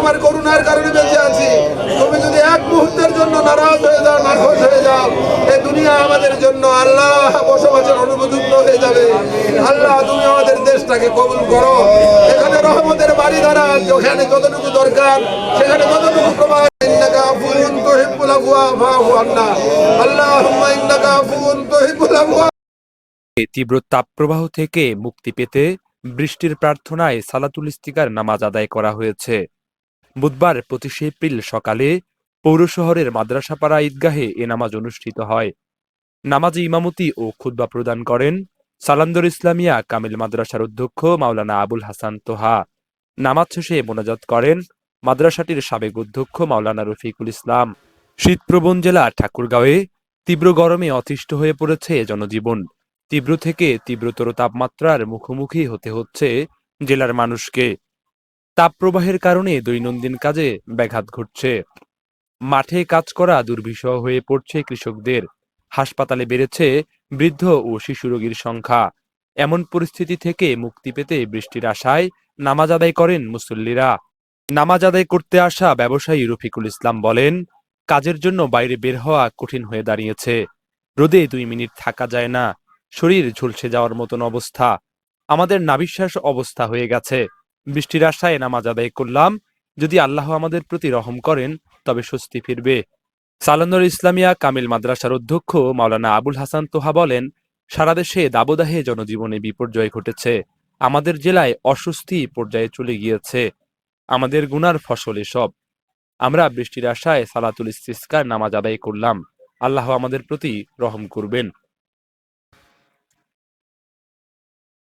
তোমার করুণার কারণে বেঁচে আছি। তুমি যদি এক মুহূর্তের জন্য নারাজ হয়ে যাও, নাখোশ হয়ে যাও এই দুনিয়া আমাদের জন্য আল্লাহ বসবাসের অনুপযুক্ত হয়ে যাবে। আল্লাহ, তুমি আমাদের দেশটাকে কবুল করো। এখানে রহমতের বাড়ি দ্বারা যেখানে যতটুকু দরকার, সেখানে যতটুকু এ তীব্র তাপপ্রবাহ থেকে মুক্তি পেতে বৃষ্টির প্রার্থনায় সালাতুল ইস্তিকার নামাজ আদায় করা হয়েছে। বুধবার পঁচিশে এপ্রিল সকালে পৌর শহরের মাদ্রাসাপাড়া ঈদগাহে এ নামাজ অনুষ্ঠিত হয়। নামাজে ইমামতি ও খুতবা প্রদান করেন সালান্দর ইসলামিয়া কামিল মাদ্রাসার অধ্যক্ষ মাওলানা আবুল হাসান তোহা। নামাজ শেষে মোনাজাত করেন মাদ্রাসাটির সাবেক অধ্যক্ষ মাওলানা রফিকুল ইসলাম। শীতপ্রবণ জেলা ঠাকুরগাঁওয়ে তীব্র গরমে অতিষ্ঠ হয়ে পড়েছে জনজীবন। তীব্র থেকে তীব্রতর তাপমাত্রার মুখোমুখি হতে হচ্ছে জেলার মানুষকে। তাপপ্রবাহের কারণে দৈনন্দিন কাজে ব্যাঘাত ঘটছে। মাঠে কাজ করা দুর্বিষহ হয়ে পড়ছে কৃষকদের। হাসপাতালে বেড়েছে বৃদ্ধ ও শিশু রোগীর সংখ্যা। এমন পরিস্থিতি থেকে মুক্তি পেতে বৃষ্টির আশায় নামাজ আদায় করেন মুসল্লিরা। নামাজ আদায় করতে আসা ব্যবসায়ী রফিকুল ইসলাম বলেন, কাজের জন্য বাইরে বের হওয়া কঠিন হয়ে দাঁড়িয়েছে। রোদে দুই মিনিট থাকা যায় না। শরীর ঝলসে যাওয়ার মতন অবস্থা। আমাদের নাবিশ্বাস অবস্থা হয়ে গেছে। বৃষ্টির আশায় নামাজ আদায় করলাম। যদি আল্লাহ আমাদের প্রতি রহম করেন, তবে স্বস্তি ফিরবে। সালান্দর ইসলামিয়া কামিল মাদ্রাসার অধ্যক্ষ মাওলানা আবুল হাসান তোহা বলেন, সারা দেশে দাবদাহে জনজীবনে বিপর্যয় ঘটেছে। আমাদের জেলায় অস্বস্তি পর্যায়ে চলে গিয়েছে। আমাদের গুনার ফসল এসব। আমরা বৃষ্টির আশায় সালাতুল ইস্তিস্কার নামাজ আদায় করলাম। আল্লাহ আমাদের প্রতি রহম করবেন।